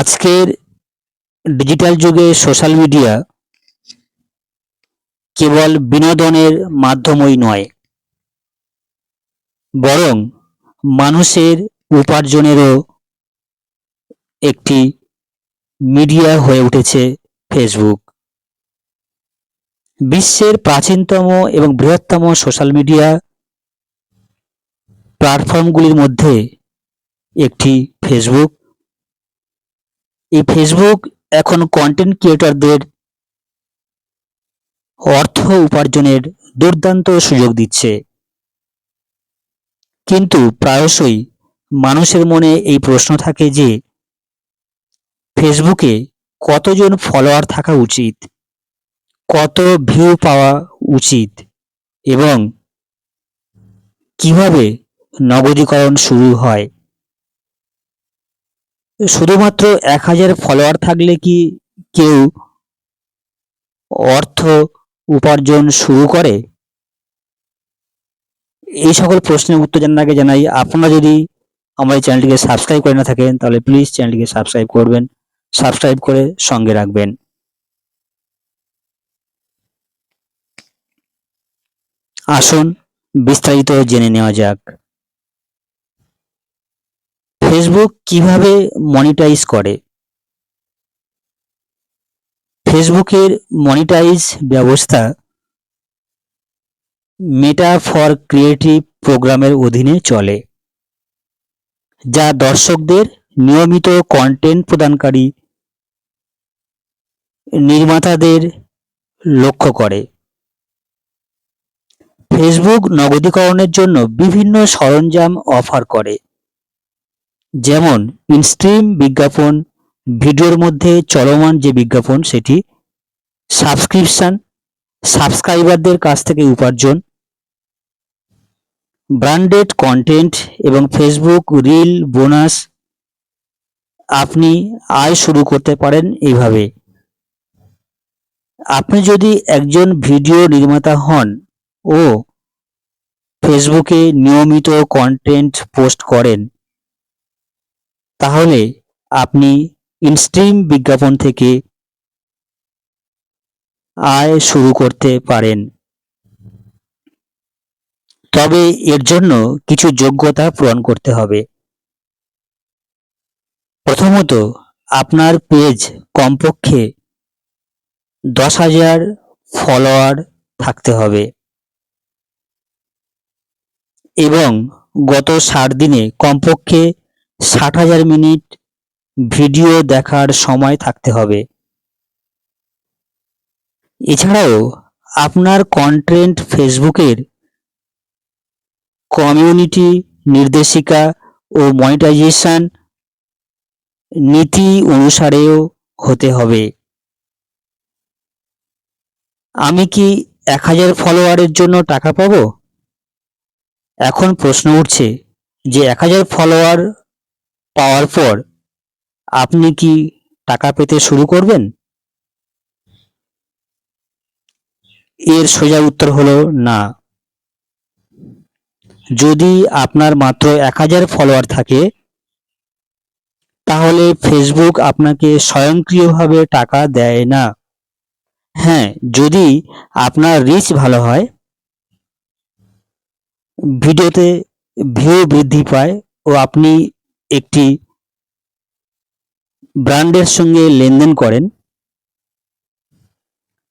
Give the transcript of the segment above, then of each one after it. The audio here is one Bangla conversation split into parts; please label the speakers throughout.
Speaker 1: আজকের ডিজিটাল যুগে সোশ্যাল মিডিয়া কেবল বিনোদনের মাধ্যমই নয়, বরং মানুষের উপার্জনেরও একটি মিডিয়া হয়ে উঠেছে ফেসবুক। বিশ্বের প্রাচীনতম এবং বৃহত্তম সোশ্যাল মিডিয়া প্ল্যাটফর্মগুলির মধ্যে একটি ফেসবুক। এই ফেসবুক এখন কন্টেন্ট ক্রিয়েটরদের অর্থ উপার্জনের দুর্দান্ত সুযোগ দিচ্ছে। কিন্তু প্রায়শই মানুষের মনে এই প্রশ্ন থাকে যে ফেসবুকে কতজন ফলোয়ার থাকা উচিত? কত ভিউ পাওয়া উচিত? এবং কীভাবে নগদীকরণ শুরু হয়? শুধুমাত্র এক হাজার ফলোয়ার থাকলে কি কেউ অর্থ উপার্জন শুরু করে? এই সকল প্রশ্নের উত্তর জানার আগে জানাই, আপনারা যদি আমার চ্যানেলটিকে সাবস্ক্রাইব করে না থাকেন, তাহলে প্লিজ চ্যানেলটিকে সাবস্ক্রাইব করবেন সাবস্ক্রাইব করে সঙ্গে রাখবেন। আসুন বিস্তারিত জেনে নেওয়া যাক। ফেসবুক কীভাবে মনিটাইজ করে? ফেসবুকের মনিটাইজ ব্যবস্থা মেটা ফর ক্রিয়েটিভ প্রোগ্রামের অধীনে চলে, যা দর্শকদের নিয়মিত কন্টেন্ট প্রদানকারী নির্মাতাদের লক্ষ্য করে। ফেসবুক নগদীকরণের জন্য বিভিন্ন সরঞ্জাম অফার করে। যেমন ইনস্ট্রিম বিজ্ঞাপন, ভিডিওর মধ্যে চলমান যে বিজ্ঞাপন সেটি সাবস্ক্রিপশন সাবস্ক্রাইবারদের কাছ থেকে উপার্জন ব্র্যান্ডেড কন্টেন্ট এবং ফেসবুক রিল বোনাস আপনি আয় শুরু করতে পারেন এইভাবে। আপনি যদি একজন ভিডিও নির্মাতা হন ও ফেসবুকে নিয়মিত কন্টেন্ট পোস্ট করেন তাহলে আপনি ইনস্ট্রিম বিজ্ঞাপন থেকে আয় শুরু করতে পারেন। তবে এর জন্য কিছু যোগ্যতা পূরণ করতে হবে। প্রথমত, আপনার পেজ কমপক্ষে দশ হাজার ফলোয়ার থাকতে হবে। এবং গত ষাট দিনে কমপক্ষে ষাট হাজার মিনিট ভিডিও দেখার সময় থাকতে হবে। এছাড়াও আপনার কন্টেন্ট ফেসবুকের কমিউনিটি নির্দেশিকা ও মনিটাইজেশন নীতি অনুসারেও হতে হবে। আমি কি এক হাজার ফলোয়ারের জন্য টাকা পাবো? এখন প্রশ্ন উঠছে যে এক হাজার ফলোয়ার পাওয়ার পর আপনি কি টাকা পেতে শুরু করবেন? এর সোজা উত্তর হলো না। যদি আপনার মাত্র এক হাজার ফলোয়ার থাকে, তাহলে ফেসবুক আপনাকে স্বয়ংক্রিয়ভাবে টাকা দেয় না। হ্যাঁ যদি আপনার রিচ ভালো হয় ভিডিওতে ভিউ বৃদ্ধি পায় ও আপনি একটি ব্র্যান্ডের সঙ্গে লেনদেন করেন,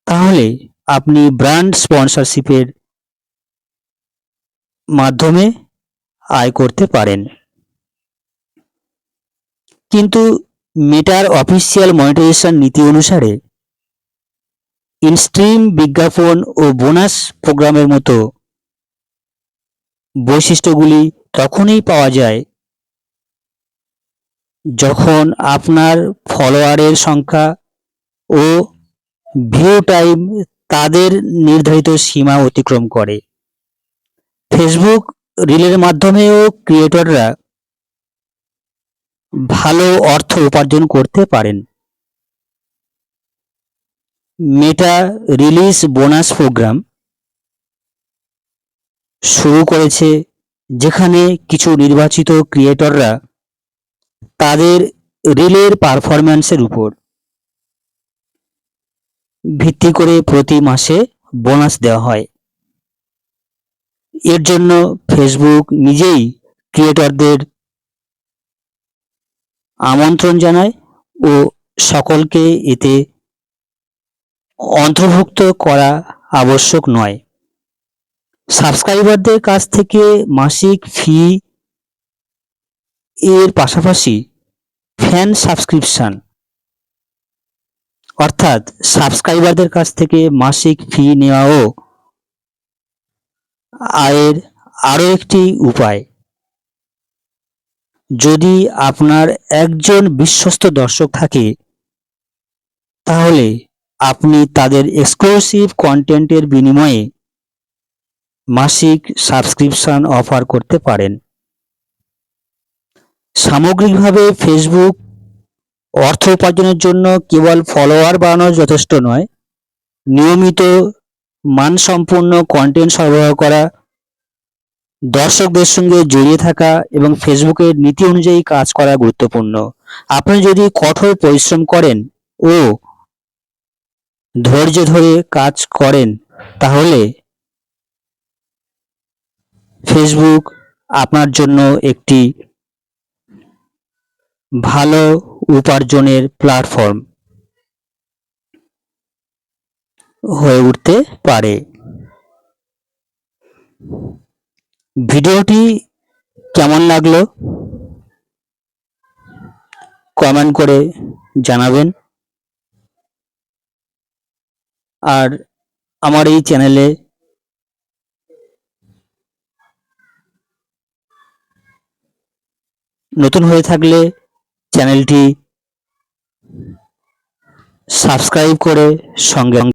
Speaker 1: তাহলে আপনি ব্র্যান্ড স্পন্সরশিপের মাধ্যমে আয় করতে পারেন। কিন্তু মেটার অফিসিয়াল মনিটাইজেশন নীতি অনুসারে ইনস্ট্রিম বিজ্ঞাপন ও বোনাস প্রোগ্রামের মতো বৈশিষ্ট্যগুলি তখনই পাওয়া যায় যখন আপনার ফলোয়ারের সংখ্যা ও ভিউ টাইম তাদের নির্ধারিত সীমা অতিক্রম করে। ফেসবুক রিলের মাধ্যমেও ক্রিয়েটররা ভালো অর্থ উপার্জন করতে পারেন। মেটা রিলিজ বোনাস প্রোগ্রাম শুরু করেছে, যেখানে কিছু নির্বাচিত ক্রিয়েটররা তাদের রিলের পারফরম্যান্সের উপর। ভিত্তি করে প্রতি মাসে বোনাস দেওয়া হয়। এর জন্য ফেসবুক নিজেই ক্রিয়েটরদের আমন্ত্রণ জানায় ও সকলকে এতে অন্তর্ভুক্ত করা আবশ্যক নয়। সাবস্ক্রাইবারদের কাছ থেকে মাসিক ফি এর পাশাপাশি ফ্যান সাবস্ক্রিপশন অর্থাৎ সাবস্ক্রাইবারদের কাছ থেকে মাসিক ফি নেওয়াও আয়ের আরও একটি উপায়। যদি আপনার একজন বিশ্বস্ত দর্শক থাকে, তাহলে আপনি তাদের এক্সক্লুসিভ কন্টেন্টের বিনিময়ে মাসিক সাবস্ক্রিপশন অফার করতে পারেন। সামগ্রিকভাবে ফেসবুক অর্থ উপার্জনের জন্য কেবল ফলোয়ার বাড়ানো যথেষ্ট নয়, নিয়মিত মানসম্পন্ন কন্টেন্ট সরবরাহ করা, দর্শকদের সঙ্গে জড়িয়ে থাকা এবং ফেসবুকের নীতি অনুযায়ী কাজ করা গুরুত্বপূর্ণ। আপনি যদি কঠোর পরিশ্রম করেন ও ধৈর্য ধরে কাজ করেন, তাহলে ফেসবুক আপনার জন্য একটি ভালো উপার্জনের প্ল্যাটফর্ম হয়ে উঠতে পারে। ভিডিওটি কেমন লাগল? কমেন্ট করে জানাবেন। আর আমার এই চ্যানেলে নতুন হয়ে থাকলে চ্যানেলটি সাবস্ক্রাইব করে সঙ্গে